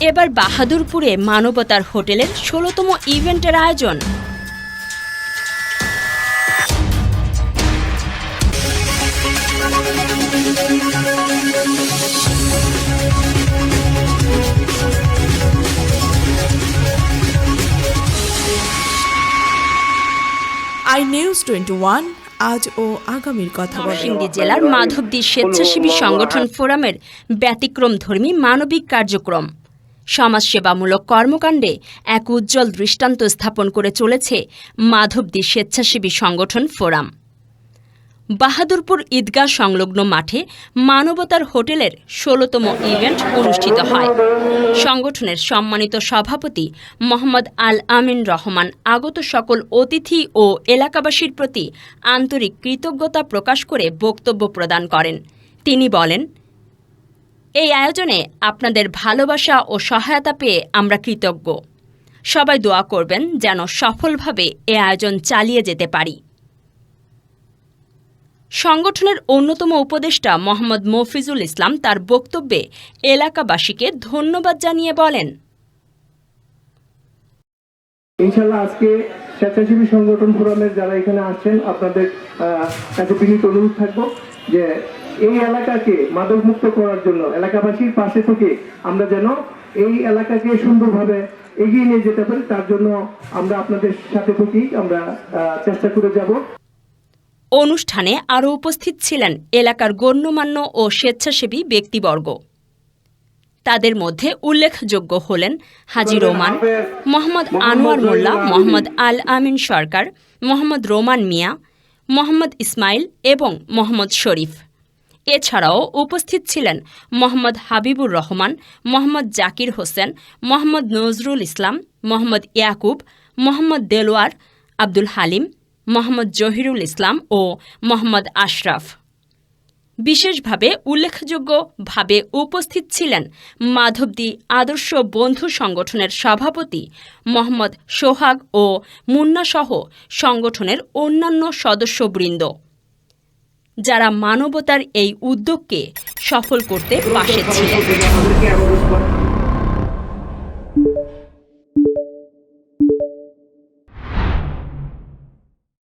এবার বাহাদুরপুরে মানবতার হোটেলের ষোলোতম ইভেন্টের আয়োজন। আই নিউজ টোয়েন্টি ওয়ান আজ ও আগামীর কথা নরসিংদী জেলার মাধবদী স্বেচ্ছাসেবী সংগঠন ফোরামের ব্যতিক্রমধর্মী মানবিক কার্যক্রম। সমাজসেবামূলক কর্মকাণ্ডে এক উজ্জ্বল দৃষ্টান্ত স্থাপন করে চলেছে মাধবদী স্বেচ্ছাসেবী সংগঠন ফোরাম। বাহাদুরপুর ঈদগাহ সংলগ্ন মাঠে মানবতার হোটেলের ষোলোতম ইভেন্ট অনুষ্ঠিত হয়। সংগঠনের সম্মানিত সভাপতি মোহাম্মদ আল আমিন রহমান আগত সকল অতিথি ও এলাকাবাসীর প্রতি আন্তরিক কৃতজ্ঞতা প্রকাশ করে বক্তব্য প্রদান করেন। তিনি বলেন এই আয়োজনে আপনাদের ভালোবাসা ও সহায়তা পেয়ে আমরা কৃতজ্ঞ। সবাই দোয়া করবেন যেন সফলভাবে এ আয়োজন চালিয়ে যেতে পারি। সংগঠনের অন্যতম উপদেষ্টা মোহাম্মদ মফিজুল ইসলাম তার বক্তব্যে এলাকাবাসীকে ধন্যবাদ জানিয়ে বলেন। ইনশাল্লাহ আজকে স্বেচ্ছাসেবী সংগঠন ফোরামের যারা এখানে আসছেন আপনাদের কাছে বিনীত অনুরোধ থাকব যে এই এলাকাকে মাদক মুক্ত করার জন্য, এলাকাবাসীর পাশে থেকে আমরা যেন এই এলাকাকে সুন্দরভাবে এগিয়ে নিয়ে যেতে পারি, তার জন্য আমরা আপনাদের সাথে থেকেই আমরা চেষ্টা করে যাব। অনুষ্ঠানে আরও উপস্থিত ছিলেন এলাকার গণ্যমান্য ও স্বেচ্ছাসেবী ব্যক্তিবর্গ। তাদের মধ্যে উল্লেখযোগ্য হলেন হাজি রোমান মোহাম্মদ আনোয়ার মোল্লা মোহাম্মদ আল আমিন সরকার মোহাম্মদ রোমান মিয়া মোহাম্মদ ইসমাইল এবং মোহাম্মদ শরীফ। এছাড়াও উপস্থিত ছিলেন মোহাম্মদ হাবিবুর রহমান মোহাম্মদ জাকির হোসেন মোহাম্মদ নজরুল ইসলাম মোহাম্মদ ইয়াকুব মোহাম্মদ দেলোয়ার আব্দুল হালিম মোহাম্মদ জহিরুল ইসলাম ও মোহাম্মদ আশরাফ। বিশেষভাবে উল্লেখযোগ্যভাবে উপস্থিত ছিলেন মাধবদী আদর্শ বন্ধু সংগঠনের সভাপতি মোহাম্মদ সোহাগ ও মুন্নাসহ সংগঠনের অন্যান্য সদস্যবৃন্দ। যারা মানবতার এই উদ্যোগকে সফল করতে পাশে ছিলেন।